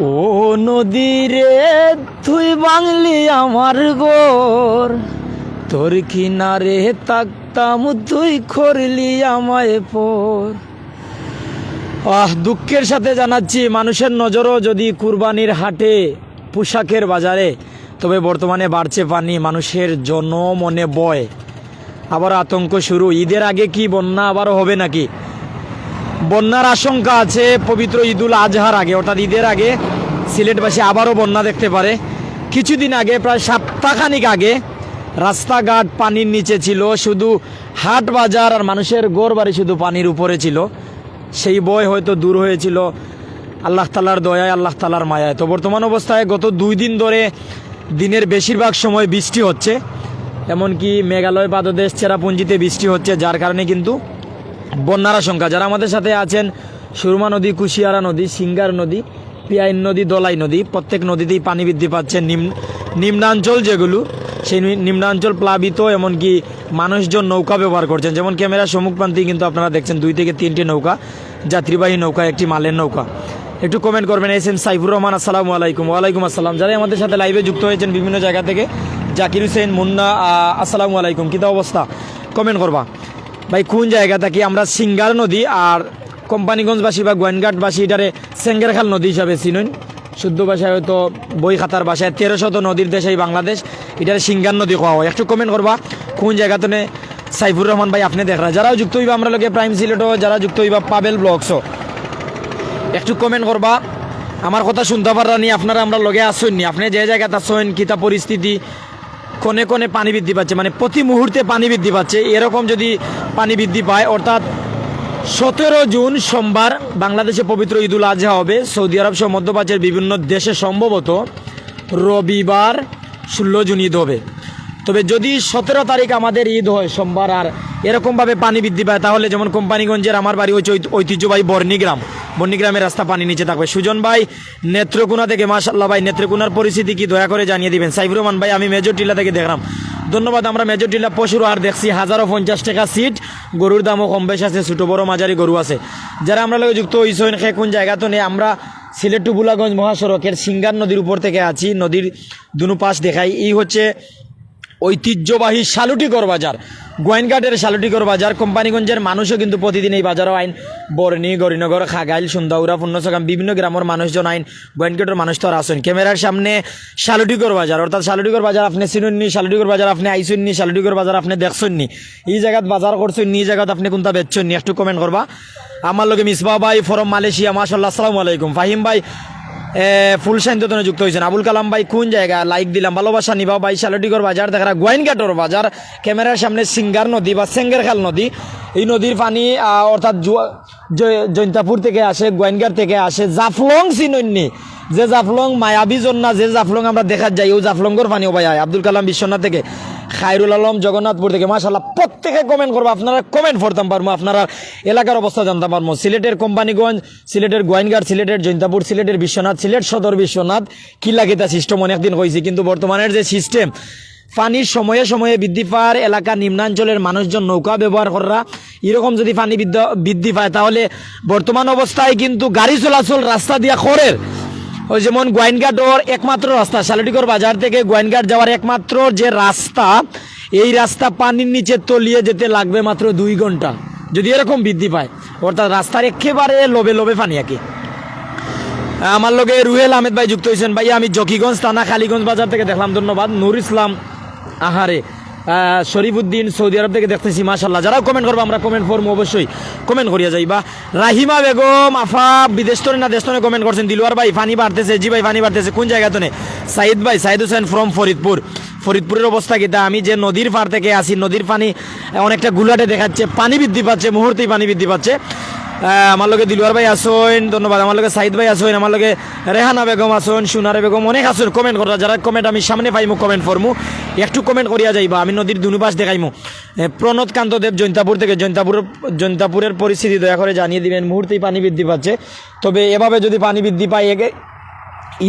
ও নদীরে তুই বাংলি আমার গোর। তোর কিনারে তাকতাম তুই করলি আমায় পর। আহ, দুঃখের সাথে জানাচ্ছি, মানুষের নজরও যদি কুরবানির হাটে, পোশাকের বাজারে, তবে বর্তমানে বাড়ছে পানি, মানুষের জন মনে বয়। আবার আতঙ্ক শুরু। ঈদের আগে কি বন্যা আবারও হবে নাকি? বন্যার আশঙ্কা আছে পবিত্র ঈদুল আজহার আগে, অর্থাৎ ঈদের আগে সিলেটবাসী আবারও বন্যা দেখতে পারে। কিছুদিন আগে, প্রায় সপ্তাহখানিক আগে রাস্তাঘাট পানির নিচে ছিল, শুধু হাট বাজার আর মানুষের গোর বাড়ি শুধু পানির উপরে ছিল। সেই বয় হয়তো দূর হয়েছিল। আল্লাহ তালার দয়ায়, আল্লাহ তালার মায়ায়। তো বর্তমান অবস্থায় গত দুই দিন ধরে দিনের বেশিরভাগ সময় বৃষ্টি হচ্ছে। এমনকি মেঘালয় পাদদেশ চেরাপুঞ্জিতে বৃষ্টি হচ্ছে, যার কারণে কিন্তু বন্যার আশঙ্কা। যারা আমাদের সাথে আছেন, সুরমা নদী, কুশিয়ারা নদী, সিঙ্গার নদী, পিয়াইন নদী, দলাই নদী, প্রত্যেক নদীতেই পানি বৃদ্ধি পাচ্ছে। নিম্ন নিম্নাঞ্চল যেগুলো, সেই নিম্নাঞ্চল প্লাবিত, এমনকি মানুষজন নৌকা ব্যবহার করছেন। যেমন ক্যামেরার সম্মুখপ্রান্তেই কিন্তু আপনারা দেখছেন, দুই থেকে তিনটি নৌকা, যাত্রীবাহী নৌকা, একটি মালের নৌকা। একটু কমেন্ট করবেন, এস এম সাইফুর রহমান, আসসালামু আলাইকুম। ওয়ালাইকুম আসসালাম। যারা আমাদের সাথে লাইভে যুক্ত হয়েছেন বিভিন্ন জায়গা থেকে, জাকির হোসেন, মুন্না আসসালামু আলাইকুম। কী অবস্থা? কমেন্ট করবা। ভাই, কোন জায়গা থাকি আমরা সিঙ্গার নদী আর কোম্পানিগঞ্জবাসী বা গোয়েনঘাটবাসী এটারে সেঙ্গেরখাল নদী হিসাবে চিনুন? শুদ্ধ ভাষায় হয়তো বই খাতার ভাষায় তেরো শত নদীর দেশ এই বাংলাদেশ, এটারে সিঙ্গার নদী কোয়া হয়। একটু কমেন্ট করবা, কোন জায়গাতে সাইফুর রহমান ভাই আপনি দেখরা? যারাও যুক্ত হইবা, আমরা লোকে প্রাইম সিলেটও যারা যুক্ত হইবা, পাবেল ব্লগসও একটু কমেন্ট করবা, আমার কথা শুনতে পারানি আপনারা আমরা লগে আসেননি আপনি যে জায়গাতে আসেন কিতা পরিস্থিতি কোনে কোনে পানি বৃদ্ধি পাচ্ছে মানে প্রতি মুহূর্তে পানি বৃদ্ধি পাচ্ছে। এরকম যদি পানি বৃদ্ধি পায়, অর্থাৎ সতেরো জুন সোমবার বাংলাদেশে পবিত্র ঈদুল আজহা হবে। সৌদি আরব সহ মধ্যপ্রাচ্যের বিভিন্ন দেশে সম্ভবত রবিবার ষোলো জুন ঈদ হবে। তবে যদি সতেরো তারিখ আমাদের ঈদ হয় সোমবার আর এরকমভাবে পানি বৃদ্ধি পায়, তাহলে যেমন কোম্পানিগঞ্জের আমার বাড়ি হচ্ছে ঐত- ঐতিহ্যবাহী বর্ণিগ্রাম, বর্ণিগ্রামের রাস্তা পানি নিচে থাকবে। সুজন ভাই, নেত্রকোনা থেকে মাশাল্লাহ ভাই, নেত্রকোনার পরিস্থিতি কি দয়া করে জানিয়ে দিবেন। সাইফুর রহমান ভাই, আমি মেজর টিলা থেকে দেখলাম। ধন্যবাদ, আমরা মেজর টিলা পশুর আর দেখছি। হাজারো পঞ্চাশ টাকা সিট গরুর দামও কম বেশ আছে, ছোটো বড় মাঝারি গরু আছে। যারা আমরা লোক যুক্ত হইসেন সে কোন জায়গা তো নেই, আমরা সিলেট বুলাগঞ্জ মহাসড়কের সিঙ্গার নদীর উপর থেকে আছি, নদীর দুনো পাশ দেখাই। এই হচ্ছে ঐতিহ্যবাহী শালুটিগড় বাজার। গোয়েনঘাটের শালুটিগড় বাজার, কোম্পানিগঞ্জের মানুষও কিন্তু প্রতিদিন এই বাজারও আইন। বর্ণি গরিনগর খাগাইল সুন্দাউরা পূর্ণসগাম বিভিন্ন গ্রামের মানুষজন আইন। গোয়েনঘাটের মানুষ তো আর আসেন। ক্যামেরার সামনে শালুটিগড় বাজার। অর্থাৎ শালুটিগড় বাজার আপনি চিনুননি শালুটিগড় বাজার আপনি আইসুননি শালুটিগড় বাজার আপনি দেখছেননি এই জায়গাত বাজার করছেন এই জায়গাত আপনি কোনটা বেচছেননি একটু কমেন্ট করবা। আমার লগে মিসবা ভাই ফরম মালয়েশিয়া মাশাল্লাহ আসসালামু আলাইকুম। ফাহিম ভাই ফুল সাইন্তনে যুক্ত হয়েছেন। আবুল কালাম ভাই কোন জায়গা লাইক দিলাম, ভালোবাসা নিবা ভাই শালটিগর বাজার, দেখা গোয়াইনঘাটর বাজার। ক্যামেরার সামনে সিঙ্গার নদী বা সেঙ্গেরখাল নদী। এই নদীর পানি অর্থাৎ জৈন্তাপুর থেকে আসে গোয়াইনঘাট থেকে আসে। জাফলং সিনন্নি। যে জাফলং মায়াবী জন্না যে জাফলং আমরা দেখা যাই, ও জাফলঙ্গর পানিও ভাই আব্দুল কালাম বিশ্বনাথ থেকে। খায়রুল আলম জগন্নাথপুর থেকে মাশাল্লাহ প্রত্যেকে কমেন্ট করব। আপনারা কমেন্ট করতাম পারব, আপনারা এলাকার অবস্থা জানতাম পারব। সিলেটের কোম্পানিগঞ্জ, সিলেটের গোয়াইনঘাট, সিলেটের জৈন্তাপুর, সিলেটের বিশ্বনাথ, সিলেট সদর বিশ্বনাথ, কি লাগে তা সিস্টেম অনেকদিন হয়েছে কিন্তু বর্তমানের যে সিস্টেম পানির সময়ে সময়ে বৃদ্ধি পাওয়ার এলাকা নিম্নাঞ্চলের মানুষজন নৌকা ব্যবহার করা, এরকম যদি পানি বৃদ্ধ- পায়, তাহলে বর্তমান অবস্থায় কিন্তু গাড়ি চলাচল রাস্তা দিয়া খরের। ওই যেমন গোয়াইনঘাটর একমাত্র রাস্তা শালটিকর বাজার থেকে গোয়াইনঘাট যাওয়ার একমাত্র যে রাস্তা এই রাস্তা পানির নিচে তলিয়ে যেতে লাগবে মাত্র দুই ঘণ্টা। যদি এরকম বৃদ্ধি পায় অর্থাৎ রাস্তার একেবারে লোভে লোভে পানি আঁকে। আমার লগে রুহেল আহমেদ ভাই যুক্ত হয়েছেন। ভাই আমি জকিগঞ্জ থানা খালিগঞ্জ বাজার থেকে দেখলাম। ধন্যবাদ। নুর ইসলাম আহারে। আহ, শরীফুদ্দিন সৌদি আরব থেকে দেখতেছি মাশাল্লাহ যারা কমেন্ট করব, আমরা কমেন্ট করব অবশ্যই কমেন্ট করিয়া যাইবা। রাহিমা বেগম, আফা, বিদেশ তরে না, দেশ তরে কমেন্ট করছেন। দিলওয়ার ভাই পানি বাড়তেছে, জি ভাই পানি বাড়তেছে। কোন জায়গা তনে? সাইদ ভাই, সাইদ হোসেন ফ্রম ফরিদপুর। ফরিদপুরের অবস্থা কিতা? আমি যে নদীর পার থেকে আসি, নদীর পানি অনেকটা গুলাটে দেখাচ্ছে, পানি বৃদ্ধি পাচ্ছে, মুহূর্তেই পানি বৃদ্ধি পাচ্ছে। আমার লগে দিলওয়ার ভাই আসুন ধন্যবাদ। আমার লগে সাইদ ভাই আসুন আমার লগে রেহানা বেগম আসুন সুনারে বেগম অনেক আসুন কমেন্ট করা, যারা কমেন্ট আমি সামনে পাইমু কমেন্ট ফরমু। একটু কমেন্ট করিয়া যাইবা, আমি নদীর দুনুপাশ দেখাইমু। প্রণত কান্ত দেব জৈন্তাপুর থেকে। জৈন্তাপুর, জৈন্তাপুরের পরিস্থিতি দয়া করে জানিয়ে দিবেন, মুহূর্তেই পানি বৃদ্ধি পাচ্ছে। তবে এভাবে যদি পানি বৃদ্ধি পায় এগে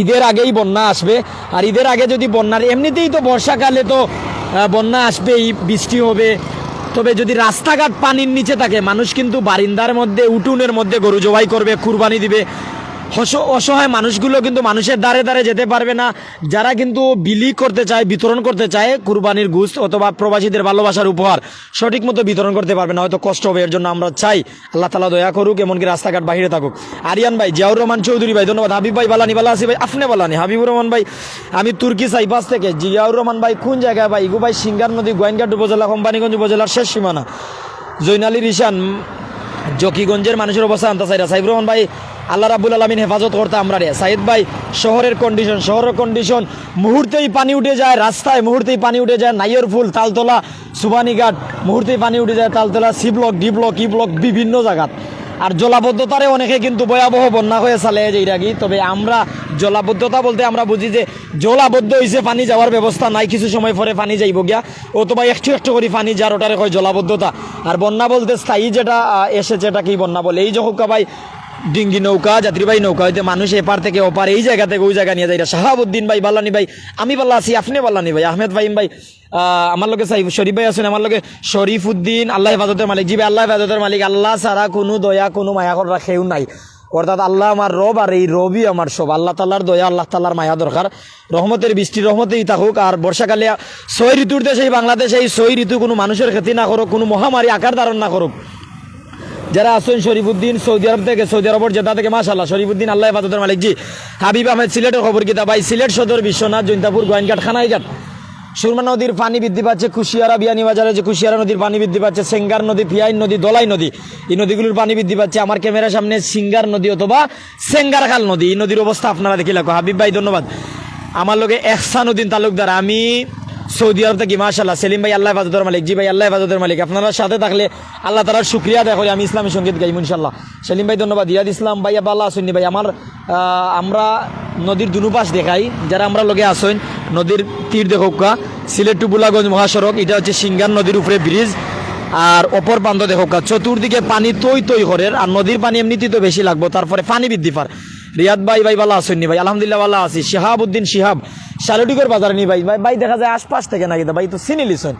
ঈদের আগেই বন্যা আসবে। আর ঈদের আগে যদি বন্যার, এমনিতেই তো বর্ষাকালে তো বন্যা আসবেই, বৃষ্টি হবে। তবে যদি রাস্তাঘাট পানির নিচে থাকে, মানুষ কিন্তু বারিন্দার মধ্যে, উঠুনের মধ্যে গরু জবাই করবে, কুরবানি দিবে। অসহায় মানুষগুলো কিন্তু মানুষের দ্বারে দ্বারে যেতে পারবে না। যারা কিন্তু বিলি করতে চায়, বিতরণ করতে চায়, কুরবানির গুস্ত অথবা প্রবাসীদের ভালোবাসার উপহার সঠিক মতো বিতরণ করতে পারবে না, হয়তো কষ্ট হবে, এর জন্য আমরা চাই। আল্লাহ তালা দয়া করুক, এমনকি রাস্তাঘাট বাহিরে থাকুক। আরিয়ান ভাই, জিয়াউর রহমান চৌধুরী ভাই, ধন্যবাদ। হাবিব ভাই, বালানি, বালা আসি ভাই, আপনি বালানি। হাবিবুর রহমান ভাই, আমি তুর্কি সাইপাস থেকে। জিয়াউর রহমান ভাই, কোন জায়গায় ভাই? ইগু ভাই, সিঙ্গার নদী, গোয়েনঘাট উপজেলা, কোম্পানিগঞ্জ উপজেলার শেষ সীমানা। জৈনালী রিসান জকিগঞ্জের মানুষের অবস্থা আনতে চাইরা সাইফুর রহমান ভাই আল্লাহ রাবুল আলমিন হেফাজত করতে আমরা রে। সাইদ ভাই, শহরের কন্ডিশন শহরের কন্ডিশন মুহূর্তেই পানি উঠে যায়, রাস্তায় মুহূর্তেই পানি উঠে যায়, নাইয়ের ফুল, তালতলা, সুবানীঘাট, মুহূর্তেই পানি উঠে যায়, Taltala, C block, D block, E block, বিভিন্ন জায়গাত। আর জলাবদ্ধতারে অনেকে কিন্তু ভয়াবহ বন্যা হয়ে চালে যেটা কি? তবে আমরা জলাবদ্ধতা বলতে আমরা বুঝি যে জলাবদ্ধ হয়েছে পানি যাওয়ার ব্যবস্থা নাই, কিছু সময় পরে পানি যাইব গিয়া। অথবা একটু একটু করে পানি যার ওটারে কয় জলাবদ্ধতা। আর বন্যা বলতে স্থায়ী যেটা এসেছে এটা কি বন্যা বলে? এই যখন ভাই ডিঙ্গি নৌকা, যাত্রীবাহী নৌকা হইতে মানুষ এপার থেকে ওপার, এই জায়গা থেকে ওই জায়গা নিয়ে যায়। শাহাবুদ্দিন ভাই, বাল্লানি ভাই, আমি বাল্লা আছি, আপনি বাল্লানি ভাই, আহমেদ ভাইম ভাই আমার লোকে সাইফ, শরীফ ভাই আছেন, আমার লোকে শরীফ উদ্দিন আল্লাহ হেফাজতের মালিক। জি ভাই, আল্লাহ হেফাজতের মালিক। আল্লাহ ছাড়া কোনো দয়া, কোনো মায়া করা কেউ নাই। অর্থাৎ আল্লাহ আমার রব আর এই রবই আমার সব। আল্লাহ তাল্লার দয়া, আল্লাহ তাল্লার মায়া দরকার। রহমতের বৃষ্টি রহমতেই থাকুক, আর বর্ষাকালে ছয় ঋতুর দেশে, এই বাংলাদেশে এই ছয় ঋতু কোনো মানুষের ক্ষতি না করুক, কোনো মহামারী আকার ধারণ না করুক। যারা আছেন শরীফুদ্দিন, সৌদি আরব থেকে, সৌদি আরবের জেতা থেকে মাশাল্লাহ শরীফুদ্দিন, আল্লাহ হেফাজতের মালিক। জি, হাবিব আহমেদ সিলেটের খবর কিতা ভাই, সিলেট সদর বিশ্বনাথ, জৈন্তাপুর, গোয়েনঘাট, খানাইঘাট। সুরমা নদীর পানি বৃদ্ধি পাচ্ছে, কুশিয়ারা বিয়ানীবাজারে যে কুশিয়ারা নদীর পানি বৃদ্ধি পাচ্ছে, সেঙ্গার নদী পিয়াইন নদী, দলাই নদী, এই নদীগুলোর পানি বৃদ্ধি পাচ্ছে। আমার ক্যামেরার সামনে সিঙ্গার নদী অথবা সেঙ্গারখাল নদী, এই নদীর অবস্থা আপনারা দেখি লাগো হাবিব ভাই, ধন্যবাদ। আমার লগে এহসানুদ্দিন তালুকদার, আমি সৌদি আরব থেকে মাশাল্লাহ সেলিম ভাই আল্লাহ হেফাজতের মালিক, জি ভাই আল্লাহ হেফাজতের মালিক। আপনারা সাথে থাকলে আল্লাহ তালার শুক্রিয়া দেখো আমি ইসলামী সংগীত গাইব ইনশাল্লাহ সেলিম ভাই, ধন্যবাদ। ইয়াদ ইসলাম ভাই আল্লাহ আসেননি ভাই। আমার আমরা নদীর দুনুপাশ দেখাই, যারা আমরা লগে আসেন, নদীর তীর দেখোকা সিলেট টু বুলাগঞ্জ মহাসড়ক, এটা হচ্ছে সিঙ্গার নদীর উপরে ব্রিজ আর অপর প্রান্ত দেখোকা চতুর্দিকে পানি তৈ তৈ করে আর নদীর পানি এমনিতেই তো বেশি লাগবো, তারপরে পানি বৃদ্ধি পার রিয়াদ ভাই ভাই ভালো আসেননি ভাই। আলহামদুলিল্লাহ ভালো আছি। শিহাবুদ্দিন শিহাব শালুটিগর বাজারে নি ভাই। ভাই দেখা যায় আশপাশ থেকে নাকি ভাই, তো চিনি লিছেন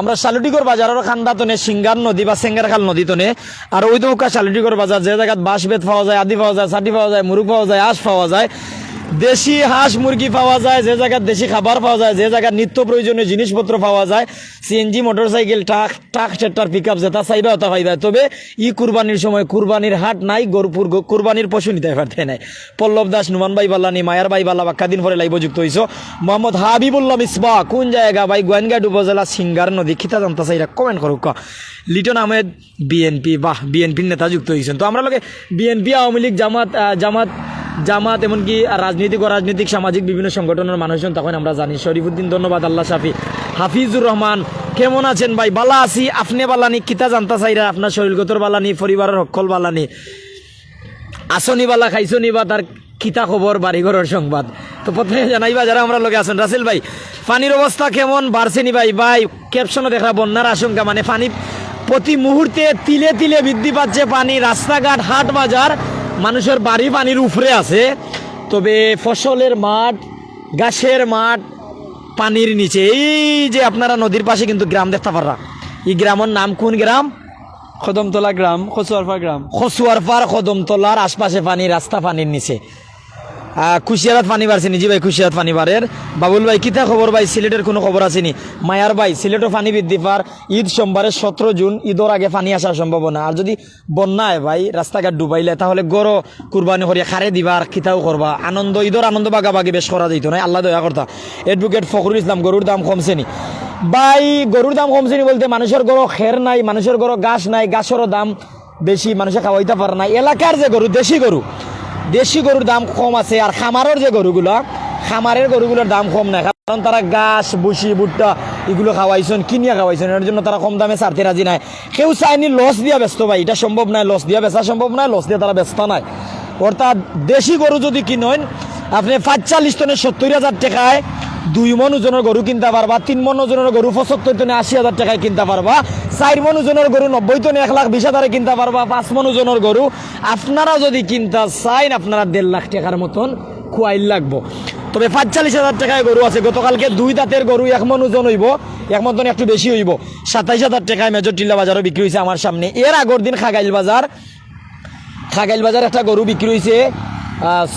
আমরা শালুটিগর বাজারের খান্দা তনে, সিঙ্গার নদী বা সেঙ্গারখাল নদী তনে, আর ওই দৌকা শালুটিগর বাজার, যে জায়গায় বাঁশ বেত পাওয়া যায়, আদি পাওয়া যায় ছাটি পাওয়া যায় মুরুখ পাওয়া যায়, আশ পাওয়া যায়। দেশি হাঁস মুরগি পাওয়া যায়, যে জায়গায় দেশি খাবার পাওয়া যায়, যে জায়গায় নিত্য প্রয়োজনীয় জিনিসপত্র পাওয়া যায় CNG motorcycle truck truck tractor pickup যেটা চাইবে ওটা পাইবে। তবে ই কুরবানির সময় কুরবানির হাট নাই, গরুপুর কুরবানির পশু নিতে পারতে নাই। পল্লব দাস, নুমান ভাই বাল্লানি মায়ার ভাই বাল্লা বাক্কা দিন পরে লাইব যুক্ত হইছ। মোহাম্মদ হাবিবুল্লাহ মিসবা, কোন জায়গা? ভাই, গোয়েনঘাট উপজেলা, সিঙ্গার নদী। খিতা জানতা চাইরা কমেন্ট করুক। লিটন আহমেদ বিএনপি বাহ বিএনপির নেতা যুক্ত হয়েছেন তো আমরা লোকে বিএনপি আওয়ামী লীগ, জামাত জামাত জামাত, এমনকি রাজনৈতিক ও রাজনৈতিক সামাজিক বিভিন্ন সংগঠনের মানুষজন, তখন আমরা জানি। শরীফুদ্দিন, ধন্যবাদ আল্লাহ শাফি হাফিজুর রহমান, কেমন আছেন ভাই? বালা আছি, আপনি বালানি কিতা জানতা চাইরা? আপনার শরীরগতর বালানি পরিবারের সকল বালানি আসনি বালা খাইছনি বা তার কিতা খবর বাড়িঘরের সংবাদ। তো প্রথমে জানাইবা, যারা আমরা লোকে আছেন, রাসেল ভাই, পানির অবস্থা কেমন? বাড়ছেনি ভাই? ভাই ক্যাপশনও দেখা, বন্যার আশঙ্কা মানে পানি প্রতি মুহূর্তে তিলে তিলে বৃদ্ধি পাচ্ছে পানি। রাস্তাঘাট, হাট বাজার মানুষের বাড়ি পানির উপরে আছে তবে ফসলের মাঠ গাছের মাঠ পানির নিচে। এই যে আপনারা নদীর পাশে কিন্তু গ্রাম দেখতে পাররা। এই গ্রামের নাম কোন গ্রাম? কদমতলা গ্রাম খসুয়ারফা গ্রাম। খসুয়ারফার কদমতলার আশপাশে পানি রাস্তা পানির নিচে। কুশিয়ারাত পানি বাড়ছে জি ভাই কুশিয়ারাত পানি বাড়ের বাবুল ভাই, কিতা খবর ভাই? সিলেটের কোনো খবর আসেনি মায়ার ভাই, সিলেটও পানি বৃদ্ধি পার। ঈদ সোমবারের সতেরো জুন, ঈদর আগে পানি আসার সম্ভাবনা। আর যদি বন্যায় ভাই, রাস্তাঘাট ডুবাইলে, তাহলে গড় কুরবানি করিয়া খারে দিবা কিতাও করবা। আনন্দ, ঈদর আনন্দ বাগাবাগি বেশ করা যেত না আল্লাহ দয়া করতা। এডভোকেট ফখরুল ইসলাম, গরুর দাম কমছে নি? ভাই, গরুর দাম কমছে নি বলতে মানুষের গরো খের নাই, মানুষের গরো গাছ নাই গাছেরও দাম বেশি, মানুষে খাওয়াইতে পারে না এলাকার যে গরু, দেশি গরু দেশি গরুর দাম কম আছে আর খামারের যে গরুগুলো, খামারের গরুগুলোর দাম কম নাই, কারণ তারা গাছ বুসি ভুট্টা এগুলো খাওয়াইছেন, কিনিয়া খাওয়াইছেন, এর জন্য তারা কম দামে ছাড়তে রাজি নাই। কেউ চায়নি লস দিয়া ব্যস্ত ভাই, এটা সম্ভব নাই, লস দিয়া বেচা সম্ভব নাই, লস দিয়ে তারা ব্যস্ত নাই। অর্থাৎ দেশি গরু যদি কিনেন, আপনি পাঁচচল্লিশ টনের সত্তর হাজার টাকায় দুই মন ওজনের গরু কিনতে পারবা, তিন মন ওজনের গরু পঁচাত্তর টনে আশি হাজার টাকায় কিনতে পারবা, চার মন ওজনের গরু নব্বই টনে এক লাখ বিশ হাজারে কিনতে পারবা, পাঁচ মন ওজনের গরু। আপনারা যদি কিনতে চাইন, আপনারা দেড় লাখ টাকার মতন খুয়াইল লাগবো। তবে পাঁচচল্লিশ হাজার টাকায় গরু আছে, গতকালকে দুই দাঁতের গরু এক মন ওজন হইব, এক মতন একটু বেশি হইব। সাতাইশ হাজার টাকায় মেজর টিল্লা বাজারও বিক্রি হয়েছে আমার সামনে। এর আগর দিন খাগাইল বাজার খাগাইল বাজার একটা গরু বিক্রি হয়েছে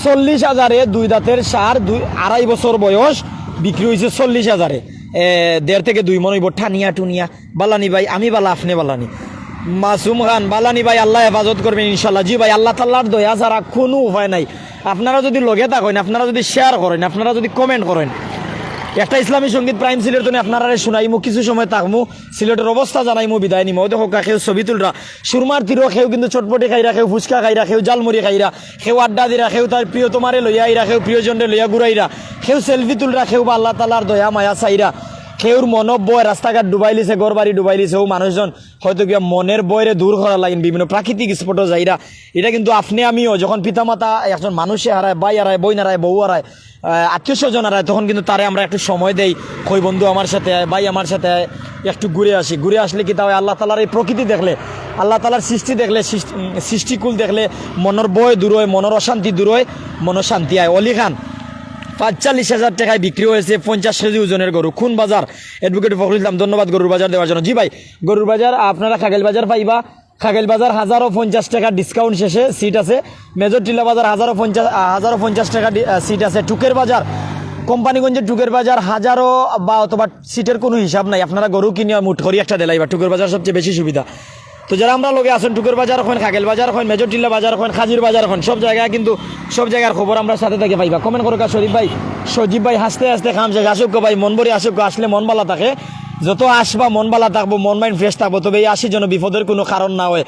চল্লিশ হাজারে দুই দাঁতের সার, দুই আড়াই বছর বয়স। বিক্রি হয়েছে চল্লিশ হাজারে। দেড় থেকে দুই মন হইব, ঠানিয়া টুনিয়া। বালানি ভাই, আমি বালা, আপনি বালানি। মাসুম খান, বালানি ভাই, আল্লাহ হেফাজত করবেন ইনশাল্লাহ জি ভাই, আল্লাহ তাল্লাহর দয়া ছাড়া কোনো উপায় নাই। আপনারা যদি লগে থাকেন, আপনারা যদি শেয়ার করেন, আপনারা যদি কমেন্ট করেন একটা ইসলামী সংগীত প্রাইম সিলেট তুমি আপনারা শুনাইমু, কিছু সময় থাকমু, সিলেটের অবস্থা জানাইমু, বিদায় নিমু। ওদের হোকা খেউ ছবি তুলরা। সুরমার তীরও খেউ কিন্তু চটপটি খাই খেউ ফুচকা খাইরা খেউ জালমুড়ি খাইরা খেউ আড্ডা দিরা খেউ তার প্রিয় তোমারে লইয়া আইরা খেউ প্রিয়জনরে লইয়া ঘুরাইরা খেউ সেলফি তুলরা খেউ বা আল্লাহ তালার দয়া, মায়া চাইরা। খেউর মন বয় রাস্তাঘাট ডুবাই লিছে ঘর বাড়ি ডুবাই লিছে ও মানুষজন হয়তো গিয়া মনের বয়রে দূর করা লাগেন বিভিন্ন প্রাকৃতিক স্পটও যাইরা এটা কিন্তু আপনি আমিও যখন পিতামাতা, একজন মানুষে হারায় বাই হারায় বই হারায় বউ হারায় আত্মীয় স্বজন হারায় তখন কিন্তু তারে আমরা একটু সময় দেই। কই বন্ধু আমার সাথে আয় ভাই আমার সাথে আয়, একটু ঘুরে আসি। ঘুরে আসলে কি তা আল্লাহ তালার এই প্রকৃতি দেখলে, আল্লাহ তালার সৃষ্টি দেখলে, সৃষ্টি- সৃষ্টিকুল দেখলে মনের বয় দূর হয় মনের অশান্তি দূর হয় মনের শান্তি আয়। অলি খান পাঁচচল্লিশ হাজার টাকায় বিক্রি হয়েছে পঞ্চাশ কেজি ওজনের গরু। খুন বাজার। অ্যাডভোকেট ফখরুল ইসলাম, ধন্যবাদ গরুর বাজার দেওয়ার জন্য। জি ভাই, গরুর বাজার আপনারা খাগেল বাজার পাইবা। খাগেল বাজার হাজারো পঞ্চাশ টাকা ডিসকাউন্ট শেষে সিট আছে। মেজর টিলা বাজার হাজারো পঞ্চাশ হাজারো পঞ্চাশ টাকা সিট আছে। টুকের বাজার কোম্পানিগঞ্জের টুকের বাজার হাজারো বা অথবা সিটের কোনো হিসাব নাই। আপনারা গরু কিনে মুঠ করি একটা দেলাইবা। টুকের বাজার সবচেয়ে বেশি সুবিধা। তো যারা আমরা লোকে আসুন টুকুর বাজার এখন, খাগেল বাজার এখন, মেজর টিল্লা বাজার এখন, খাজির বাজার এখন, সব জায়গায় কিন্তু সব জায়গার খবর আমরা সাথে থেকে পাইবা। কমেন্ট করো শরীফ ভাই। সজীব ভাই হাসতে হাসতে খাম যে, আসুক ভাই, মন ভরে আসুক আসলে মন বালা থাকে। যত আসবা, মন বালা থাকব, মন মাইন্ড ফ্রেশ থাকব। তবে এই আসি যেন বিপদের কোনো কারণ না হয়।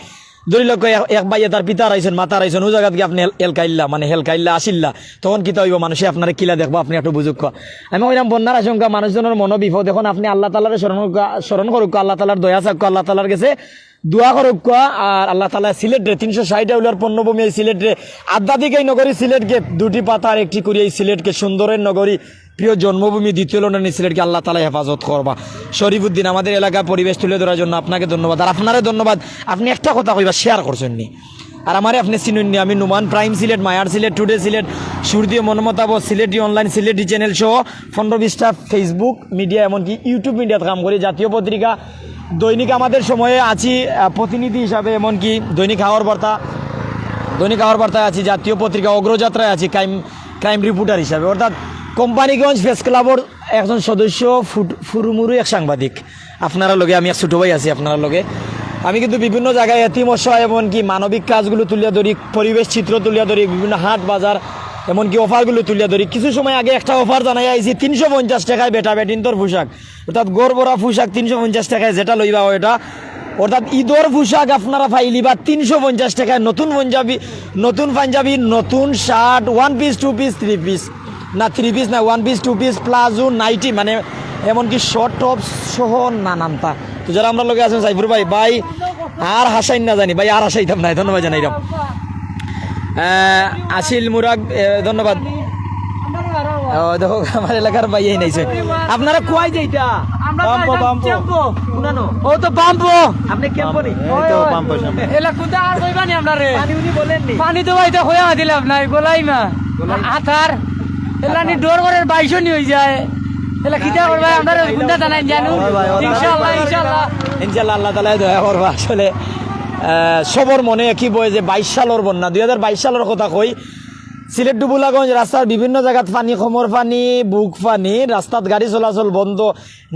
ধরি লোক এক ভাইয়ে তার পিতা রাইছেন মাতা রাইছেন ও জায়গাত গিয়ে আপনি হেলকাইল্লা মানে হেলকাইল্লা আসিল্লা, তখন কি হইব মানুষে আপনার কিলা দেখব, আপনি একটু বুঝুক আমি কইলাম, বন্যার আশঙ্কা, মানুষজনের মনো বিপদ এখন আপনি আল্লাহ তালার স্মরণ স্মরণ করুক আল্লাহ তালার দয়া চাক আল্লাহ তালার গেছে দোয়া করব কোয়া। আর আল্লাহ তালা সিলেট রে তিনশো ষাট ডাউলার পণ্যভূমি এই সিলেট রে আধ্যাত্মিক এই নগরী সিলেটকে দুটি পাতার একটি করি এই সিলেটকে সুন্দরের নগরী, প্রিয় জন্মভূমি, দ্বিতীয় লন্ডনী সিলেটকে আল্লাহ তালা হেফাজত করবা। শরীফ উদ্দিন আমাদের এলাকার পরিবেশ তুলে ধরার জন্য আপনাকে ধন্যবাদ। আর আপনারে ধন্যবাদ। আপনি একটা কথা কইবা শেয়ার করছেন নি আর আমারে আপনি চিনুননি আমি নুমান প্রাইম সিলেট, মায়ার সিলেট, টুডে সিলেট সুরদীয় মনমতাব সিলেটি, অনলাইন সিলেটি চ্যানেল সহ পনেরো বিশটা ফেসবুক মিডিয়া এমনকি ইউটিউব মিডিয়াত কাম করি। জাতীয় পত্রিকা, দৈনিক আমাদের সময়ে আছি প্রতিনিধি হিসাবে, এমনকি দৈনিক হাওয়ার বার্তা, দৈনিক হাওয়ার বার্তায় আছি, জাতীয় পত্রিকা অগ্রযাত্রায় আছি, ক্রাইম ক্রাইম রিপোর্টার হিসাবে। অর্থাৎ কোম্পানিগঞ্জ প্রেস ক্লাবর একজন সদস্য ফুট- ফুরুমুরু, এক সাংবাদিক। আপনারা লগে, আমি এক ছোটো ভাই আছি, আপনারা লগে। আমি কিন্তু বিভিন্ন জায়গায় এতিম অসহায় এমনকি মানবিক কাজগুলো তুলিয়া ধরি, পরিবেশ চিত্র তুলিয়া ধরি, বিভিন্ন হাট বাজার, এমনকি অফারগুলো তুলিয়া ধরি। কিছু সময় আগে একটা অফার জানাই আইছি, তিনশো পঞ্চাশ টাকায় বেটা বেটিন্তর পোশাক। অর্থাৎ গোর বড়া পোশাক তিনশো পঞ্চাশ টাকায় যেটা লইবা এটা অর্থাৎ ঈদর পোশাক আপনারা পাইলি বা তিনশো পঞ্চাশ টাকায় নতুন পাঞ্জাবি নতুন পাঞ্জাবি, নতুন shirt one piece two piece three piece না থ্রি পিস না one piece two piece palazzo nighty মানে এমনকি শর্ট টপ সহ নানানটা। তো যারা আমরা লোকে আছেন সাইফুর ভাই ভাই আর হাসাইন না জানি ভাই আর হাসাইতাম নাই ধন্যবাদ জানাইলাম আসিল মুরাগ ধন্যবাদ। দেখো আমার এলাকার ভাই এই নাইছে। আপনারা কোয়াই যাইতা বাম্পো, বাম্পো। ও তো বাম্পো। আপনি কেমন এলা কুদা আর কইবানি আপনারে পানি উনি বলেননি। পানি তো ভাই তো হইয়া দিলাম নাই গোলাই মা এলা নি ডোর করে বাইশো হই যায়। এলা কিতা করবা আপনারে গুন্ডা জানাই জানু। ইনশাআল্লাহ ইনশাআল্লাহ ইনশাল্লাহ আল্লাহ তালা দয়া করবা। আসলে সবর মনে কি বই যে বাইশ সালের বন্যা। দুই হাজার বাইশ সালের কথা কই সিলেট ডুবুলাগঞ্জ রাস্তার বিভিন্ন জায়গাত পানি খমর পানি বুক পানি রাস্তাত গাড়ি চলাচল বন্ধ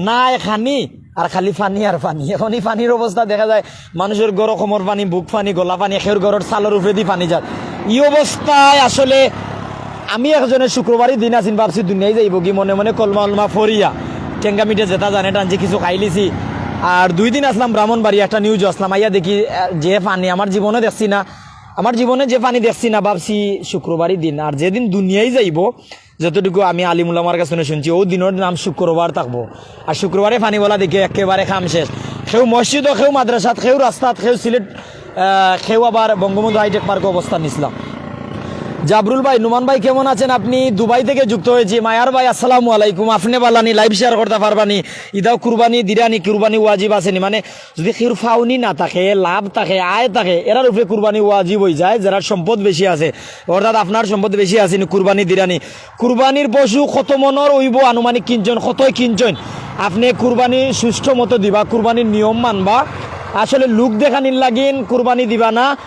নাই খানি আর খালি পানি আর পানি। এখন এই পানির অবস্থা দেখা যায় মানুষের গড় খমর পানি বুক পানি গলা পানি খের গড়ের চালের উপরে দি পানি যায়। এই অবস্থায় আসলে আমি একজনে শুক্রবারই দিন আছেন, ভাবছি দুনিয়ায় যাইব কি, মনে মনে কলমা অলমা ফরিয়া। টেঙ্গা মিটে যেটা জানে, টানছি কিছু খাইলিছি। আর দুই দিন আসলাম ব্রাহ্মণবাড়ি, একটা নিউজ আসলাম। আইয়া দেখি যে পানি আমার জীবনে দেখছি না। আমার জীবনে যে পানি দেখছি না, ভাবছি শুক্রবারই দিন। আর যেদিন দুনিয়ায় যাইব, যতটুকু আমি আলিমুলামার কাছে শুনে শুনছি, ও দিনের নাম শুক্রবার থাকব। আর শুক্রবারে পানি বলা দেখি একেবারে খাম শেষ। সেও মসজিদ সেও মাদ্রাসাত, সেও রাস্তাত, সেও সিলেট সেও আবার বঙ্গবন্ধু হাইটেক পার্কে অবস্থান নিছিলাম। জাবরুল ভাই, নুমান ভাই কেমন আছেন? আপনি দুবাই থেকে যুক্ত হয়েছি। মায়ার ভাই, আসসালামু আলাইকুম। আপনি বালানি লাইভ শেয়ার করতে পারবানি। ইদাও কুরবানি, দিরানি, কুরবানি ওয়াজিব আসেনি। মানে যদি খের ফাউনি না থাকে, লাভ থাকে, আয় থাকে, এরার উপরে কুরবানি ওয়াজিব হয়ে যায়, যারা সম্পদ বেশি আছে। অর্থাৎ আপনার সম্পদ বেশি আসেনি, কুরবানি, দিরানি। কুরবানির পশু কত মনের ওইব আনুমানিক কিনছেন কতই কিনছেন আপনি কুরবানি সুষ্ঠু মতো দিবা, কুরবানির নিয়ম মানবা। আসলে লুক দেখানির লাগিন, কুরবানি দিবা না।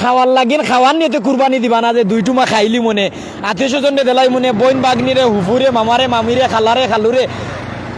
খাওয়ার লাগিন খাওয়ার নিয়ে কুরবানি দিবা না যে দুইটুমা খাইলি মনে। আত্মীয় স্বজন দেলাই মনে, বইন বাগনিরে, হুফুরে, মামারে, মামিরে, খালারে, খালুরে।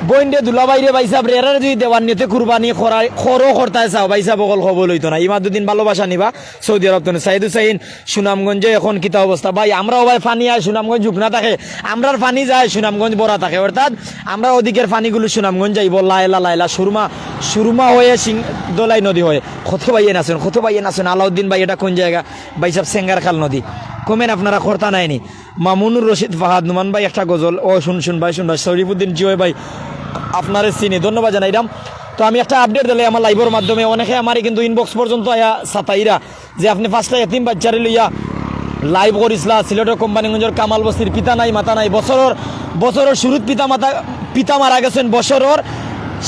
বইন রে দুলাবাইরে বাইসাব রে, এরারে যদি দেওয়ার নিতে কুরবানি খরাই খরও করতায় চাও বাইসাব অকল খবর লইতো না। ইমা দুদিন ভালোবাসা নিবা, সৌদি আরব তো সাইদ হুসাইন সুনামগঞ্জে এখন কিতা অবস্থা? ভাই, আমরাও ভাই ফানি আয়, সুনামগঞ্জ ঝুঁকনা থাকে। আমরার ফানি যায়, সুনামগঞ্জ বড়া থাকে। অর্থাৎ আমরা ওদিকের ফানিগুলো সুনামগঞ্জ যাইব লাইলা লাইলা সুরমা সুরমা হয়ে সিং দোলাই নদী হয়ে। কত ভাইয়ে নাচেন কত ভাইয়ে নাচেন আলাউদ্দিন ভাই, এটা কোন জায়গা? ভাই সব সেঙ্গার খাল নদী। কমেন আপনারা, খরতা নাইনি মামুনুর রশিদ ফাহাদ নুমান ভাই, একটা গজল। ও, শুন শুন ভাই শুন ভাই। শরীফুদ্দিন জিও ভাই আপনারে চিনি। ধন্যবাদ জানাইলাম তো আমি একটা আপডেট দিলে আমার লাইভের মাধ্যমে। অনেকে আমারই কিন্তু ইনবক্স পর্যন্ত আয়া সাতাইরা যে আপনি ফার্স্টে এতিম বাচ্চারে লইয়া লাইভ করিসলা। সিলেটের কোম্পানিগঞ্জের কামাল বস্তির পিতা নাই, মাতা নাই, বছরের বছরের শুরুত পিতা মাতা পিতা মারা গেছেন, বছরের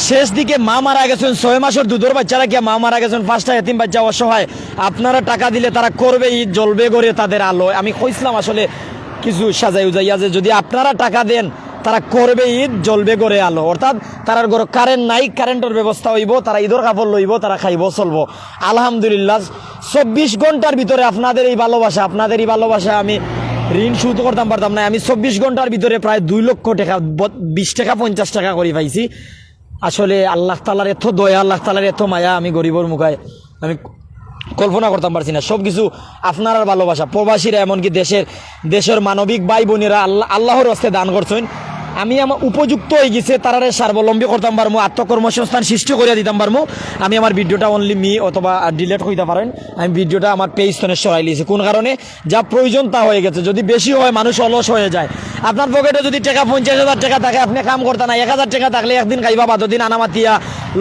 শেষ দিকে মা মারা গেছেন, ছয় মাসের দুধের বাচ্চারা গিয়া মা মারা গেছেন ফার্স্টটা এতিম বাচ্চা অসহায়। আপনারা টাকা দিলে তারা করবে, ঈদ জ্বলবে করে তাদের আলো আমি কইছিলাম আসলে কিছু সাজাই উজাইয়া যে যদি আপনারা টাকা দেন তারা করবে ঈদ, জ্বলবে করে আলো। অর্থাৎ তারার ঘরে কারেন্ট নাই কারেন্টের ব্যবস্থা হইব, তারা ঈদের কাপড় লইব, তারা খাইব, চলবো। আলহামদুলিল্লাহ, চব্বিশ ঘণ্টার ভিতরে আপনাদের এই ভালোবাসা, আপনাদের এই ভালোবাসা আমি ঋণ সুদ করতাম, পারতাম না। আমি চব্বিশ ঘণ্টার ভিতরে প্রায় দুই লক্ষ টাকা বিশ টাকা, পঞ্চাশ টাকা করে পাইছি। আসলে আল্লাহ তালার এত দয়া, আল্লাহ তালার এত মায়া আমি গরিবর মুখায় আমি কল্পনা করতাম পারছি না। সব কিছু আপনার ভালোবাসা। প্রবাসীরা এমনকি দেশের দেশের মানবিক ভাই বোনেরা আল্লাহ, আল্লাহর হস্তে দান করছেন। আমি আমার উপযুক্ত হয়ে গেছে তারারে স্বাবলম্বী করতাম পারমু আত্মকর্মসংস্থান সৃষ্টি করে দিতাম পারমু। আমি আমার ভিডিওটা অনলি মি অথবা ডিলেট হইতে পারেন। আমি ভিডিওটা আমার পেজ তনে সরাই লিয়েছি। কোন কারণে? যা প্রয়োজন তা হয়ে গেছে। যদি বেশি হয় মানুষ অলস হয়ে যায়। আপনার পকেটে যদি টাকা পঞ্চাশ হাজার টাকা থাকে আপনি কাম করতে না এক হাজার টাকা থাকলে একদিন খাইবা বাদ দিন আনামাতিয়া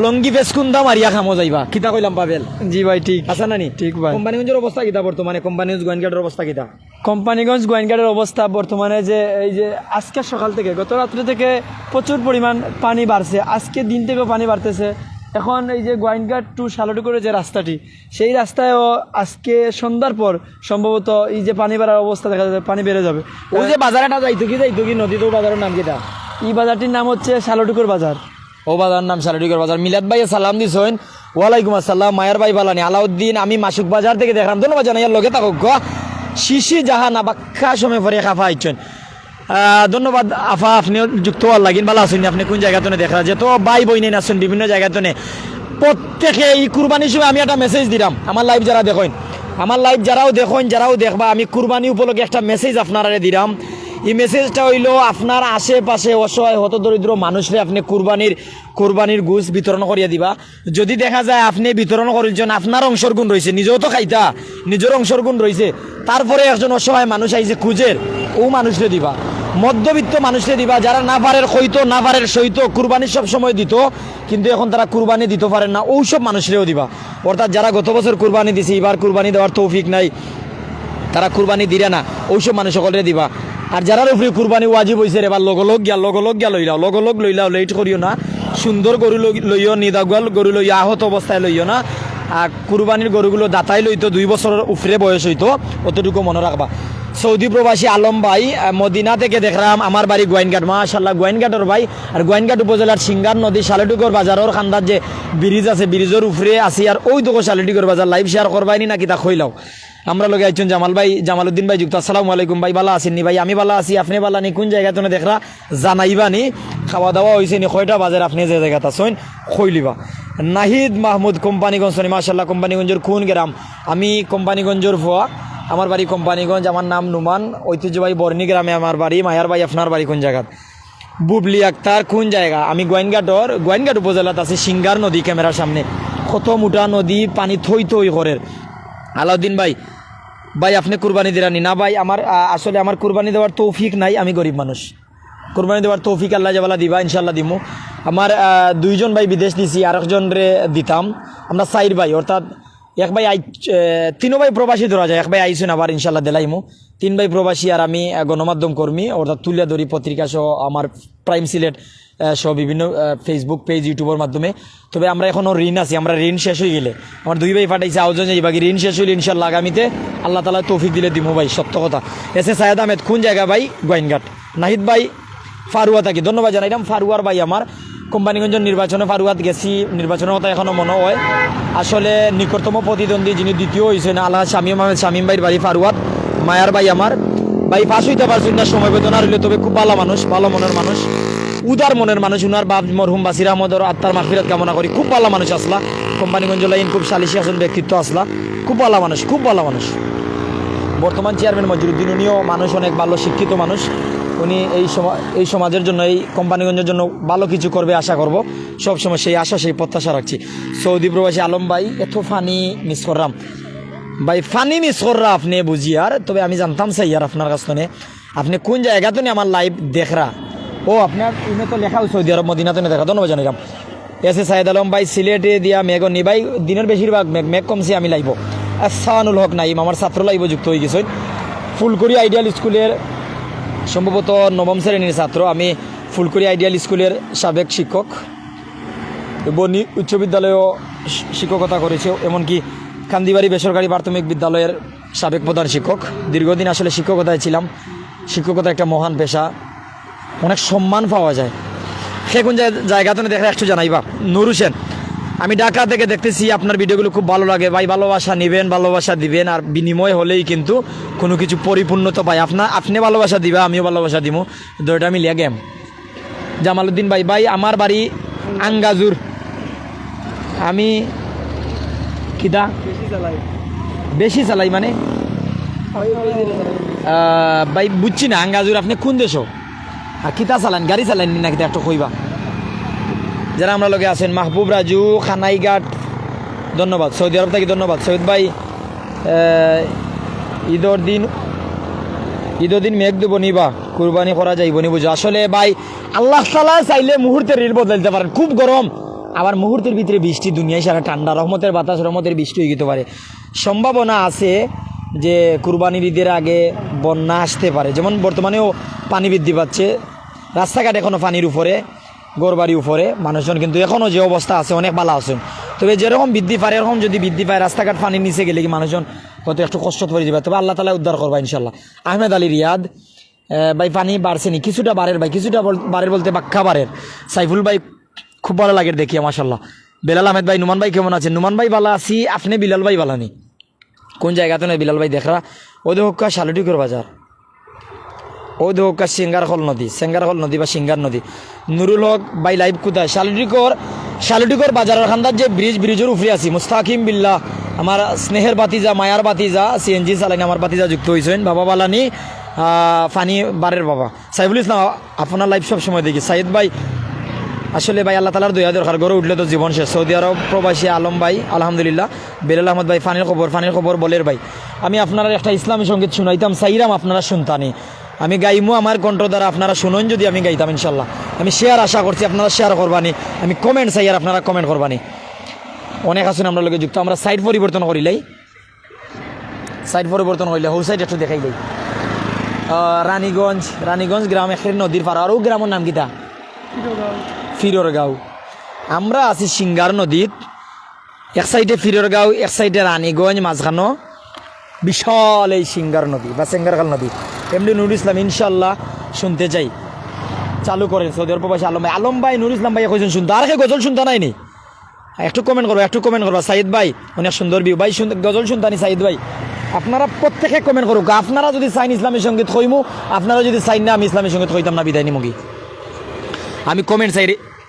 লঙ্গি ফেস কুন্দা মারিয়া খামো যাইবা। কিতা কইলাম পাবেল? জি ভাই ঠিক। আচ্ছা নানি ঠিক ভাই। কোম্পানিগঞ্জের অবস্থা কিতা বর্তমানে? কোম্পানিগঞ্জ গোয়েনঘাটের অবস্থা কিতা? কোম্পানিগঞ্জ গোয়েনঘাটের অবস্থা বর্তমানে যে এই যে আজকে সকাল থেকে গত রাত্রে থেকে প্রচুর পরিমাণ পানি বাড়ছে। আজকে দিন থেকেও পানি বাড়তেছে। এখন এই যে গোয়াইনঘাট টু শালটুকুরের যে রাস্তাটি সেই রাস্তায়ও আজকে সন্ধ্যার পর সম্ভবত এই যে পানি বাড়ার অবস্থা দেখা যাবে পানি বেড়ে যাবে। ওই যে বাজারটা যাইতো কি যাইতো কি নদীতে বাজারের নাম কিতা এই বাজারটির নাম হচ্ছে শালটুকুর বাজার। ও বাজার নাম সারাডিগর বাজার। মিলাদ ভাই সালাম দিছেন। ওয়ালাইকুম আসসালাম মায়ের ভাই বালানি আলাউদ্দিন আমি মাসুক বাজার থেকে দেখলাম। ধন্যবাদ জানাই লগে থাকুক গ। শিশি জাহান বাক্কা সময় পরে খাফা আইছেন। ধন্যবাদ আফা আপনি যুক্ত হওয়ার লাগিন ভালো আছেন আপনি? কোন জায়গাতে দেখা তো বাই বই নেন আসছেন বিভিন্ন জায়গাতে প্রত্যেকে এই কুরবানির সময় আমি একটা মেসেজ দিলাম। আমার লাইভ যারা দেখেন, আমার লাইভ যারাও দেখেন, যারাও দেখবা, আমি কুরবানি উপলক্ষে একটা মেসেজ আপনারা দিলাম। এই মেসেজটা হইল, আপনার আশেপাশে অসহায় হত দরিদ্র মানুষরে আপনি কুরবানির কুরবানির গুছ বিতরণ করিয়া দিবা। যদি দেখা যায় আপনি বিতরণ করেছেন, আপনার অংশর গুণ রয়েছে নিজেও তো খাইতা, নিজের অংশর গুণ রয়েছে তারপরে একজন অসহায় মানুষ আইছে খুঁজের, ও মানুষরে দিবা। মধ্যবিত্ত মানুষরে দিবা, যারা না পারের হইতো না পারের সইতো কুরবানি সব সময় দিত, কিন্তু এখন তারা কুরবানি দিতে পারেন না ওই সব মানুষরেও দিবা। অর্থাৎ যারা গত বছর কুরবানি দিছে এবার কুরবানি দেওয়ার তৌফিক নাই। তারা কুরবানি দিলে না, ওইসব মানুষ সকলে দিবা। আর যারা উপরে কুরবানি ওয়াজিব হয়েছে এবার লগলগ গিয়া লগলগ গিয়া লইলাও, লগলগ লইলাও লেট করিও না। সুন্দর গরু লই- লইও, নিদাগুয়াল গরু লইয়া আহত অবস্থায় লইও না। আর কুরবানির গরুগুলো দাতাই লইতো, দুই বছরের উপরে বয়স হইতো, অতটুকু মনে রাখবা। সৌদি প্রবাসী আলম ভাই মদিনা থেকে দেখলাম, আমার বাড়ি গোয়াইনঘাট মাশাল্লাহ গোয়াইনঘাটের ভাই। আর গোয়াইনঘাট উপজেলার সিঙ্গার নদী শালেটুকর বাজারের খান্দার যে ব্রিজ আছে ব্রিজের উপরে আসি আর ওই দোকান শালেটুকর বাজার লাইভ শেয়ার করবাইনি নাকি তা খইলাও। আমরা লগে আইছেন জামাল ভাই, জামালউদ্দিন ভাই যুক্ত। আসসালামু আলাইকুম ভাই, ভালো আছেন নি ভাই? আমি ভালো আছি, আপনি ভালো নি? কোন জায়গা তুমি দেখরা জানাইবা নি। খাওয়া দাওয়া হয়েছে নি, কয়টা বাজার? আপনি যে জায়গাতে আছেন খইলিবা নাহিদ মাহমুদ কোম্পানিগঞ্জ নি মাশাল্লাহ কোম্পানিগঞ্জের কোন গ্রাম। আমি কোম্পানিগঞ্জের ভুয়া। আমার বাড়ি কোম্পানিগঞ্জ, আমার নাম নুমান। ঐতিহ্যবাহী বর্ণি গ্রামে আমার বাড়ি। মায়ার ভাই, আপনার বাড়ি কোন জায়গাত? বুবলি আক্তার, কোন জায়গা? আমি গোয়াইনঘাটর গোয়াইনঘাট উপজেলাত আছে, সিঙ্গার নদী, ক্যামেরার সামনে। কত মোটা নদী, পানি থই থই করে আলাউদ্দিন ভাই ভাই, আপনি কুরবানি দিলানি না। ভাই, আমার আসলে আমার কুরবানি দেওয়ার তৌফিক নাই, আমি গরিব মানুষ। কুরবানি দেওয়ার তৌফিক আল্লাহ জাবালা দিবা ইনশাল্লাহ দিমু। আমার দুইজন ভাই বিদেশ দিছি আর রে দিতাম। আমরা সাইর ভাই, অর্থাৎ এক ভাই আই তিনো ভাই প্রবাসী ধরা যায়, এক ভাই আইসুন আবার ইনশাল্লাহ দেলাইমু। তিন ভাই প্রবাসী আর আমি গণমাধ্যম কর্মী। অর্থাৎ তুলিয়া ধরি পত্রিকা সহ আমার প্রাইম সিলেট সহ বিভিন্ন ফেসবুক পেজ ইউটিউবের মাধ্যমে। তবে আমরা এখনও ঋণ আছি, আমরা ঋণ শেষ হয়ে গেলে। আমার দুই ভাই ফাটাইছে আয়োজন এই বাকি ঋণ শেষ হইলে ইনশাল্লাহ আগামীতে আল্লাহ তালা তৌফিক দিলে দিমু ভাই, সত্য কথা। এস এ সায়দ আহমেদ, কোন জায়গা ভাই? গোয়াইনঘাট নাহিদ ভাই, ফারুয়া থাকি। ধন্যবাদ জানাইলাম, ফারুয়ার ভাই আমার। কোম্পানিগঞ্জ নির্বাচনে ফারুয়াত গেছি, নির্বাচনের কথা এখনও মনে হয়। আসলে নিকটতম প্রতিদ্বন্দ্বী যিনি দ্বিতীয় হয়েছেন আল্লাহ শামীম আহমেদ শামীম ভাইয়ের বাড়ি ফারুয়াত। মায়ার ভাই আমার। ভাই পাশ হইতে পারছেন না, সময় বেদনা রইলে তবে খুব ভালো মানুষ, ভালো মনের মানুষ। উদার মনের মানুষ, উনার বাপ মরহুম বাসির আহমদের আত্মার মাফিরাত কামনা করি। খুব ভালো মানুষ আসলা। কোম্পানিগঞ্জ লাইন খুব সালিশি আসন ব্যক্তিত্ব আসলা। খুব ভালো মানুষ, খুব ভালো মানুষ। বর্তমান চেয়ারম্যান মজিরুদ্দিন উনিও মানুষ, অনেক ভালো শিক্ষিত মানুষ। উনি এই এই সমাজের জন্য, এই কোম্পানিগঞ্জের জন্য ভালো কিছু করবে আশা করব। সবসময় সেই আশা, সেই প্রত্যাশা রাখছি। সৌদি প্রবাসী আলম ভাই, এত ফানি মিস করলাম। ভাই, ফানি মিস কররা আপনি, বুঝি, আর? তবে আমি জানতাম চাই আর আপনার কাছ থেকে আপনি কোন জায়গাতে নি আমার লাইভ দেখরা? ও, আপনার ইমে তো লেখাও সৌদি আরব মদিনাতে দেখা, ধন্যবাদ জানাইলাম এস এ সাইদ আলম ভাই, সিলেটে দিয়া মেঘ নি ভাই, দিনের বেশিরভাগ মেঘ মেঘ কমছে, আমি লাইব। আসানুল হক নাইম, আমার ছাত্র লাইব যুক্ত হয়ে গেছেন ফুলকড়ি আইডিয়াল স্কুলের সম্ভবত নবম শ্রেণির ছাত্র, আমি ফুলকড়ি আইডিয়াল স্কুলের সাবেক শিক্ষক। বনি উচ্চ বিদ্যালয়েও শিক্ষকতা করেছে, এমনকি কান্দিবাড়ি বেসরকারি প্রাথমিক বিদ্যালয়ের সাবেক প্রধান শিক্ষক। দীর্ঘদিন আসলে শিক্ষকতায় ছিলাম। শিক্ষকতা একটা মহান পেশা। অনেক সম্মান পাওয়া যায়। সে কোন জায়- জায়গা তো দেখে একটু জানাইবা নুর হোসেন আমি ঢাকা থেকে দেখতেছি, আপনার ভিডিওগুলো খুব ভালো লাগে। ভাই, ভালোবাসা নেবেন, ভালোবাসা দিবেন, আর বিনিময় হলেই কিন্তু কোনো কিছু পরিপূর্ণতা পাই আপনার আপনি ভালোবাসা দিবা, আমিও ভালোবাসা দিব দুইটা মিলিয়া গেম। জামালউদ্দিন ভাই ভাই, আমার বাড়ি আঙ্গাজুর। আমি কিতা বেশি চালাই মানে? ভাই, বুঝছি না, আঙ্গাজুর, আপনি কোন দেশ? কিতা চালান, গাড়ি চালান না কিতা একটু কইবা? যারা আমরা লগে আছেন, মাহবুব রাজু, খানাইঘাট, ধন্যবাদ। সৌদি আরব থেকে ধন্যবাদ। সৈয়দ ভাই ঈদর দিন, ঈদের দিন মেঘ দেবো নিবা, কুরবানি করা যাইব নি আসলে ভাই, আল্লাহ তালা চাইলে মুহূর্তের রিল বদলাইতে পারেন। খুব গরম। আবার মুহূর্তের ভিতরে বৃষ্টি, দুনিয়ায় সারা ঠান্ডা, রহমতের বাতাস, রহমতের বৃষ্টি হয়ে যেতে পারে। সম্ভাবনা আছে যে কুরবানির ঈদের আগে বন্যা আসতে পারে। যেমন বর্তমানেও পানি বৃদ্ধি পাচ্ছে। রাস্তাঘাট এখনও পানির উপরে গড়বাড়ির উপরে। মানুষজন কিন্তু এখনও যে অবস্থা আছে, অনেক ভালো আছেন তবে যেরকম বৃদ্ধি পায়, এরকম যদি বৃদ্ধি পায়, রাস্তাঘাট পানির নিচে গেলে কি মানুষজন হয়তো একটু কষ্ট পড়ে যাবে? তবে আল্লাহ তালা উদ্ধার করবা ইনশাল্লাহ আহমেদ আলী রিয়াদ ভাই পানি বাড়ছে নি। কিছুটা বাড়ের ভাই, কিছুটা বাড়ের বলতে বাক্কা বাড়ের সাইফুল ভাই খুব ভালো লাগে দেখি মাসাল্লাহ বেলাল আহমেদ ভাই, নুমান ভাই কেমন আছেন? নুমান ভাই ভালো আছি, আপনি বিলাল ভাই ভালো নি কোন জায়গাতে নয় বিলাল ভাই, দেখরা। ওদের হক্কা শালুটিকর বাজার। ও দৌকা সিঙ্গারখল নদী সিঙ্গারখল নদী বা সিঙ্গার নদী। নুরুল হক বাই লাইভ কোথায়? শালুটিকর শালুটিকর বাজারের খান্দার যে ব্রিজ ব্রিজের উপরে আছি। মুস্তাকিম বিল্লাহ, আমার স্নেহের বাতিজা মায়ার বাতিজা সিএনজি চালাইনি আমার বাতিজা যুক্ত হয়েছেন বাবা বালানি ফানি বারের বাবা। সাইফুল ইসলাম, আপনার লাইভ সব সময় দেখি। সাইদ ভাই আসলে ভাই আল্লাহ তালার দয়া দরকার গড়ে উঠলে তো জীবন শেষ। সৌদি আরব প্রবাসী আলম ভাই আলহামদুলিল্লাহ। বেলাল আহমদ ভাই ফানির খবর ফানির খবর বলের ভাই। আমি আপনারা একটা ইসলামী সংগীত শুনাইতাম সাইরাম আপনারা শুনতানি। আমি গাইমু আমার কণ্ঠ দ্বারা আপনারা শুনুন যদি আমি গাইতাম ইনশাল্লাহ আমি শেয়ার আশা করছি আপনারা শেয়ার করবানি। আমি কমেন্ট চাই আপনারা কমেন্ট করবানি। অনেক আছেন আমরা লোকে যুক্ত আমরা সাইড পরিবর্তন করিলাই সাইড পরিবর্তন করিলে হৌ সাইড একটু দেখাই আহ, রানীগঞ্জ রানীগঞ্জ গ্রাম এখের নদীর পাড়া। আরও গ্রামের নাম কিতা ফিরোরগাঁও আমরা আছি সিঙ্গার নদীত। এক সাইডে ফিরোরগাঁও এক সাইডে রানীগঞ্জ মাঝখানো বিশাল এই সিঙ্গার নদী বা সিঙ্গারখাল নদী। এমনি নুর ইসলাম ইনশাল্লাহ শুনতে চাই। চালু করেন সৌদি আরব প্রবাসী আলম ভাই। আলম ভাই নুর ইসলাম ভাই কইছেন শুনতে। আর কে গজল শুনতে নাই নি? একটু কমেন্ট করব, একটু কমেন্ট করব। সাইদ ভাই, অনেক সুন্দর বিউ ভাই গজল শুনতানি সাইদ ভাই? আপনারা প্রত্যেকে কমেন্ট করুক। আপনারা যদি চাইন ইসলামী সংগীত কইমু, আপনারা যদি চাইন না, আমি ইসলামী সংগীত কইতাম না, বিদায় নিমুগি আমি কমেন্ট চাই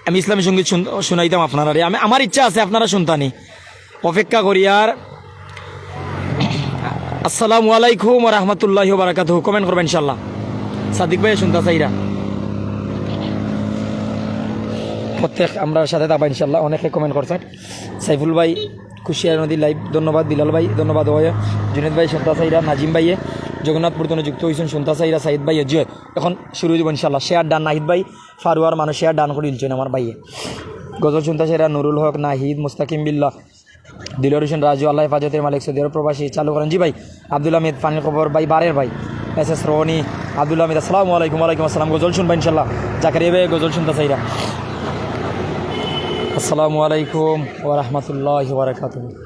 আমি ইসলামী সংগীত শুন- শুনাইতাম আপনারা। আমি আমার ইচ্ছা আছে আপনারা শুনতানি। অপেক্ষা করি আর আসসালামু আলাইকুম রহমতুল্লাহ বারাকাত কমেন্ট করবেন ইনশাল্লাহ সাদিক ভাই শুনতা চাইরা প্রত্যেক আমরা সাথে থাকবা ইনশাল্লাহ অনেকে কমেন্ট করছেন। সাইফুল ভাই খুশিয়ার নদী লাইভ ধন্যবাদ বিলাল ভাই, ধন্যবাদ হয় জুনেদ ভাই সন্তা সাইরা। নাজিম ভাইয়ে। জগন্নাথপুর তনে যুক্ত হয়েছেন সন্তা সাইরা সাইদ ভাইয়ে জয় এখন শুরু যাব ইনশাল্লাহ শেয়ার ডান নাহিদ ভাই, ফারুয়ার মানুষ শেয়ার ডান করে দিলছেন আমার ভাইয়ে। গজল সন্তা সাইরা, নুরুল হক, নাহিদ, মুস্তাকিম, বিল্লাহ দিলর হোসেন, রাজু, আল্লাহ হেফাজতের মালিক, সৌদি প্রবাসী, চালু করেন। জি ভাই, আব্দুল আহমেদ পানির খবর, ভাই, বারের ভাই, এস এস রনি আব্দুল আহমেদ আসসালামু আলাইকুম আলাইকুম আসসালাম। গজল শুনবা ইনশাল্লাহ জাকারিয়া ভাই গজল শুনতে চাইরা আসসালামু আলাইকুম ওয়া রাহমাতুল্লাহি ওয়া বারাকাতুহু।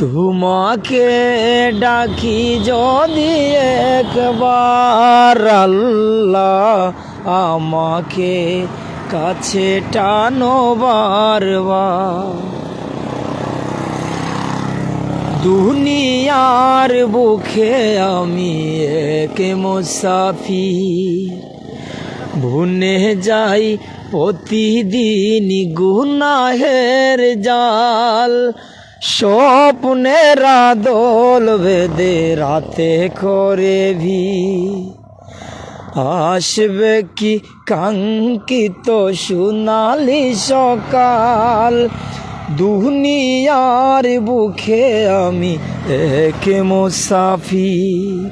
তোমাকে ডাকি যদি একবার আল্লাহ আমাকে কাছে টানো বারবার। দুনিয়ার বুকে আমি এক মুসাফির। ভুনে যাই প্রতিদিন গুনাহের জাল। স্বপ্নের দোল বেদে রাতে করে ভি। আসবে কি কাঙ্কিত সোনালি সকাল? দুনিয়ার বুকে আমি এক মুসাফির।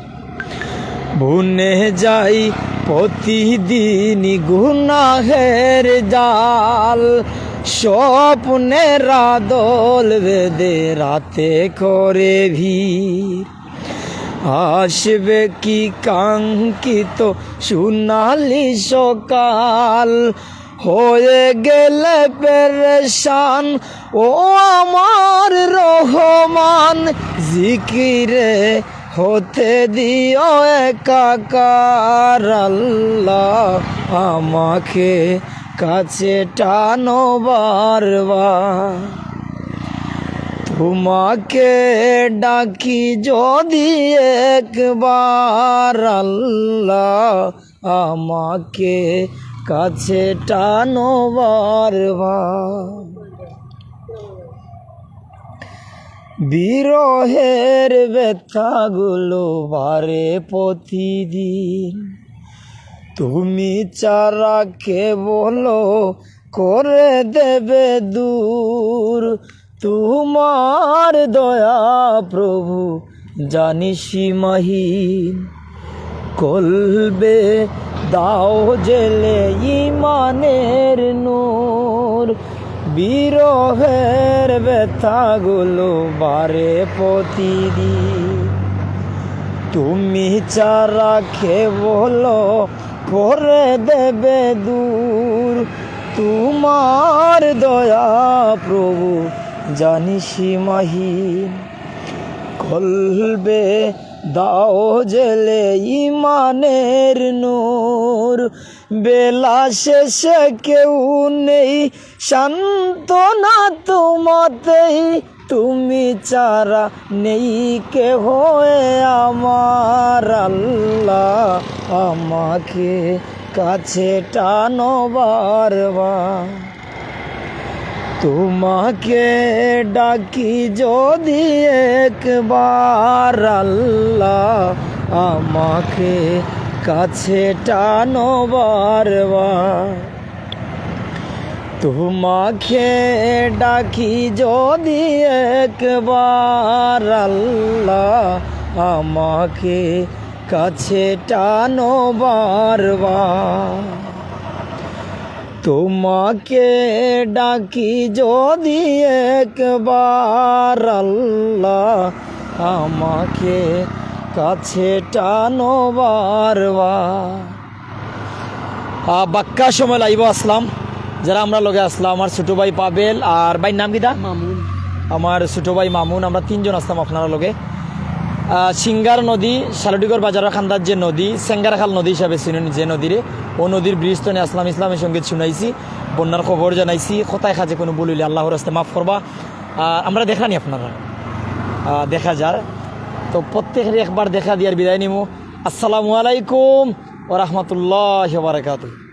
ভুনে যাই প্রতিদিন গুনাহের জাল। স্বপ্নের দোল বেদে রাতে করে ভিড়। আসবে কি কাঙ্কিত সোনালি সকাল? হয়ে গেলে পেরেশান, ও আমার রহমান। জিকিরে হতে দিও একাকার, আল্লাহ আমাকে কাছে টানো বারবার তোমাকে ডাকি যদি একবার আল্লাহ আমাকে কাছে টানো বারবার বিরহের ব্যথাগুলো বারে প্রতিদিন তুমি চারাকে বলো, করে দেবে দূর। তোমার দয়া প্রভু, জানি সীমাহীন। কলবে দাও জেলে ইমানের নূর। বিরহের ব্যথাগুলো বারে প্রতিদিন। তুমি চারা খে বলো করে দেবে দূর। তোমার দয়া প্রভু, জানি সীমাহীন। কলবে দাও জেলে ইমানের নূর। বেলা শেষে কেউ নেই শান্তনা তোমাতেই। তুমি চারা নেই কে হয়ে আমার আল্লাহ। আমাকে কাছে টানো বারবার। তোমাকে ডাকি যদি একবার আল্লাহ। আমাকে কাছে টানো বারবার। তোমাকে ডাকি যদি একবার আল্লাহ আমাকে কাছে টানো বারবার। তোমাকে ডাকি যদি একবার আল্লাহ আমাকে কাছে টানো বারবার। বাক্কা সময় লাইব, আসলাম। যারা আমরা লগে আসলাম আমার ছোট ভাই পাবেল আর ভাই নাম কিটা মামুন। আমার ছোট ভাই মামুন আমরা তিনজন আসলাম আপনারা লগে। সিঙ্গার নদী শালুডিগড় বাজারের খান্দার যে নদী সেঙ্গারাখাল নদী হিসাবে চিনুন যে নদীরে ও নদীর ব্রিজ তো আসলাম ইসলামের সংগীত শুনাইছি বন্যার খবর জানাইছি কোথায় খাজে কোনো বলিলে আল্লাহর রাস্তে মাফ করবা। আর আমরা দেখানি আপনারা। দেখা যার। তো প্রত্যেকেরই একবার দেখা দিয়ার বিদায় নিমু। আসসালামু আলাইকুম ও রহমতুল্লাহ বারকাতুহ।